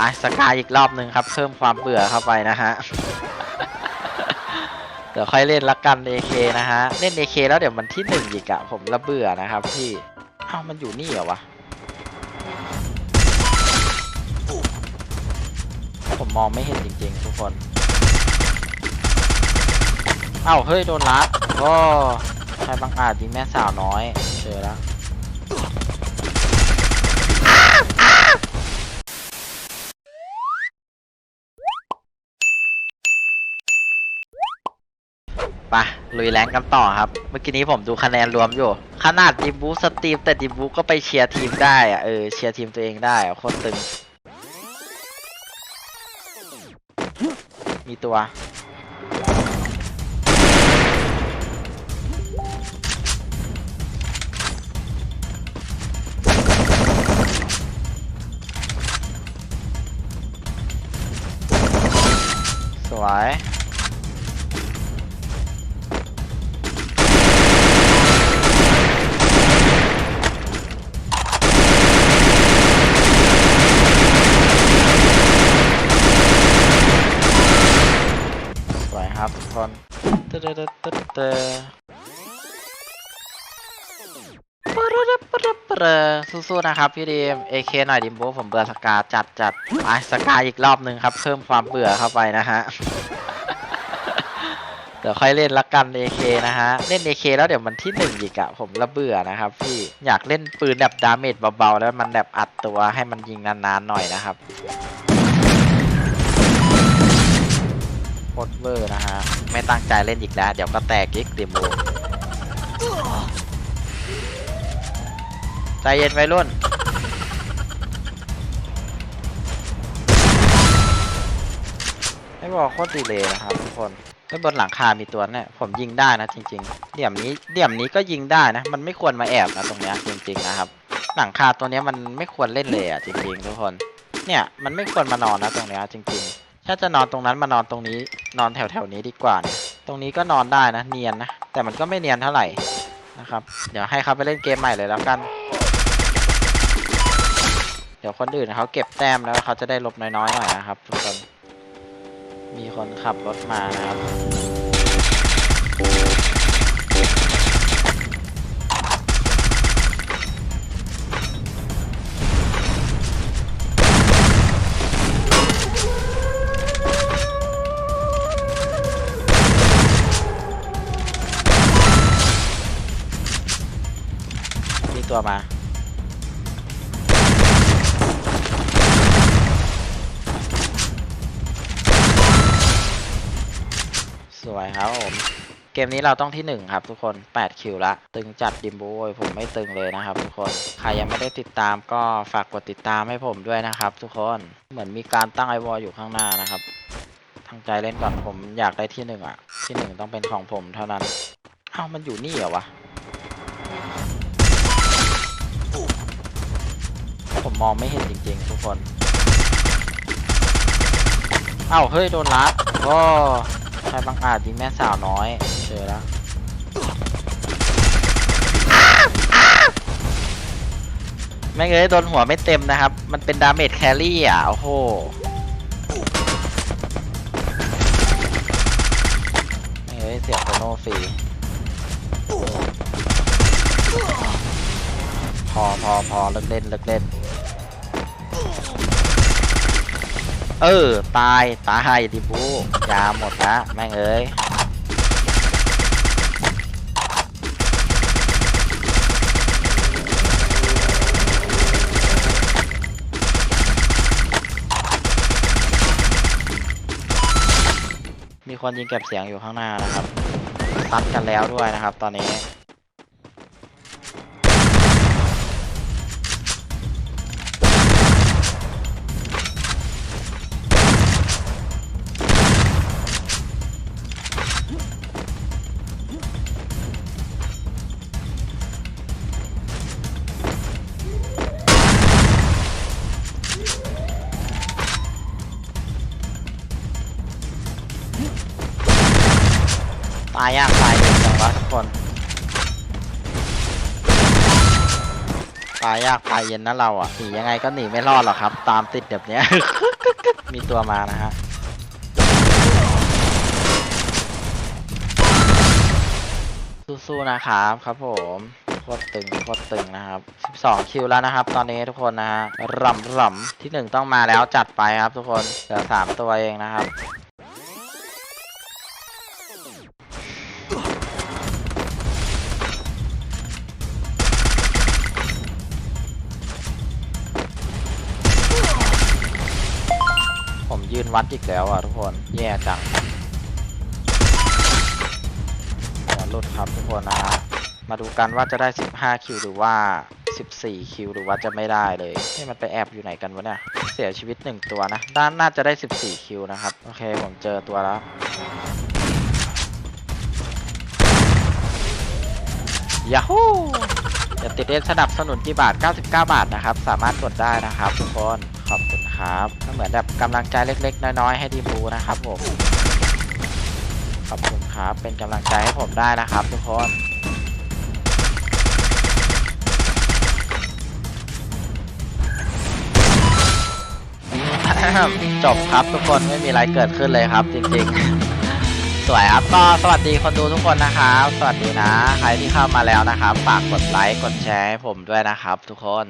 อะสกายอีกรอบหนึ่งครับ เพิ่มความเบื่อเข้าไปนะฮะ เดี๋ยวค่อยเล่นละกัน AK นะฮะ เล่น AK แล้วเดี๋ยวมันที่หนึ่งอีกอะผมละเบื่อนะครับพี่ เอ้ามันอยู่นี่เหรอวะ ผมมองไม่เห็นจริงๆ ทุกคน เอ้าเฮ้ย โดนลัดก็ใครบังอาจยิงแม่สาวน้อย เจอแล้ว ไปลุยแรงกันต่อครับ เมื่อกี้นี้ผมดูคะแนนรวมอยู่ ขนาดดิบูสตรีมแต่ดิบูก็ไปเชียร์ทีมได้อะเออเชียร์ทีมตัวเองได้อะโคตรตึง มีตัว สวย ทุกคนเตอเตอเตอเตอเตอปะระระปะระปะระสู้ๆนะครับพี่ดีม AK หน่อยดิมโบผมเบื่อสกาจัดจัดไปสกาอีกรอบหนึ่งครับเพิ่มความเบื่อเข้าไปนะฮะเดี๋ยวค่อยเล่นละกัน AK นะฮะ เล่น AK แล้วเดี๋ยวมันที่หนึ่งอีกอะผมละเบื่อนะครับพี่อยากเล่นปืนแบบดาเมจเบาๆ แล้วมันแบบอัดตัวให้มันยิงนานๆหน่อยนะครับ คตรเวอร์นะฮะ ไม่ตั้งใจเล่นอีกแล้ว เดี๋ยวก็แตกอีกดิโมใจเย็นไว้รุ่น ไม่บอกโคตรดีเลยนะครับทุกคนไม่บนหลังคา มีตัวเนี่ยผมยิงได้นะจริงๆเดี่ยมนี้เดี่ยมนี้ก็ยิงได้นะ มันไม่ควรมาแอบนะตรงเนี้ยจริง ๆ นะครับ หลังคาตัวเนี้ยมันไม่ควรเล่นเลยอะจริง ๆ ทุกคน เนี่ยมันไม่ควรมานอนนะตรงเนี้ยจริง ๆ ถ้าจะนอนตรงนั้นมานอนตรงนี้ นอนแถวๆนี้ดีกว่านะตรงนี้ก็นอนได้นะ เนียนนะ แต่มันก็ไม่เนียนเท่าไหร่นะครับ เดี๋ยวให้เขาไปเล่นเกมใหม่เลยแล้วกัน เดี๋ยวคนอื่นเขาเก็บแต้มแล้วเขาจะได้ลบน้อยๆหน่อยนะครับ ทุกคน มีคนขับรถมานะครับ ตัวมา สวยครับผม เกมนี้เราต้องที่หนึ่งครับทุกคน 8 คิวละ ตึงจัดดิมโบยผมไม่ตึงเลยนะครับทุกคน ใครยังไม่ได้ติดตามก็ฝากกดติดตามให้ผมด้วยนะครับทุกคน เหมือนมีการตั้งไอวอลอยู่ข้างหน้านะครับทั้งใจเล่นก่อนผมอยากได้ที่หนึ่งอะที่หนึ่งต้องเป็นของผมเท่านั้น เอ้ามันอยู่นี่เหรอวะ ผมมองไม่เห็นจริงๆ ทุกคน เอ้า เฮ้ย โดนลัดก็ใครบังอาจยิงแม่สาวน้อยเจอแล้วแม่งเอ้ยโดนหัวไม่เต็มนะครับ มันเป็นดาเมจแครี่อะ โอ้โห แม่งเอ้ยเสียโคโนฟรีพอพอพอเลิกเล่นเลิกเล่น เออ ตาย ตายดิบูยาหมดละแม่งเอ้ยมีคนยิงเก็บเสียงอยู่ข้างหน้านะครับซัดกันแล้วด้วยนะครับ ตอนนี้ายยากตายเร็วจังวะทุกคนตายยากตายเย็นนะเราอะหนียังไงก็หนีไม่รอดหรอกครับ ตามติดแบบเนี้ย มีตัวมานะฮะสู้ๆนะครับครับผมโคตรตึงโคตรตึงนะครับ 12 คิวแล้วนะครับ ตอนนี้ทุกคนนะฮะร่ำร่ำที่ 1 ต้องมาแล้วจัดไปครับทุกคนเหลือ3ตัวเองนะครับ ผมยืนวัดอีกแล้วอะทุกคนแย่จังหัวหลุดครับทุกคนนะฮะมาดูกันว่าจะได้ 15 คิวหรือว่า 14 คิวหรือว่าจะไม่ได้เลยนี่มันไปแอบอยู่ไหนกันวะเนี่ย เสียชีวิต 1 ตัวนะด้านน่าจะได้ 14 คิวนะครับ โอเคผมเจอตัวแล้ว ยาฮูอย่าติดเล่นสนับสนุนกี่บาท 99 บาทนะครับ สามารถกดได้นะครับทุกคน ขอบคุณครับก็เหมือนแบบกำลังใจเล็ก ๆ น้อยๆให้ดีบูนะครับผมขอบคุณครับเป็นกำลังใจให้ผมได้นะครับ ทุกคนจบครับทุกคนไม่มีอะไรเกิดขึ้นเลยครับ จริงๆ สวยครับก็สวัสดีคนดูทุกคนนะครับ สวัสดีนะ ใครที่เข้ามาแล้วนะครับ ฝากกดไลค์กดแชร์ให้ผมด้วยนะครับ ทุกคน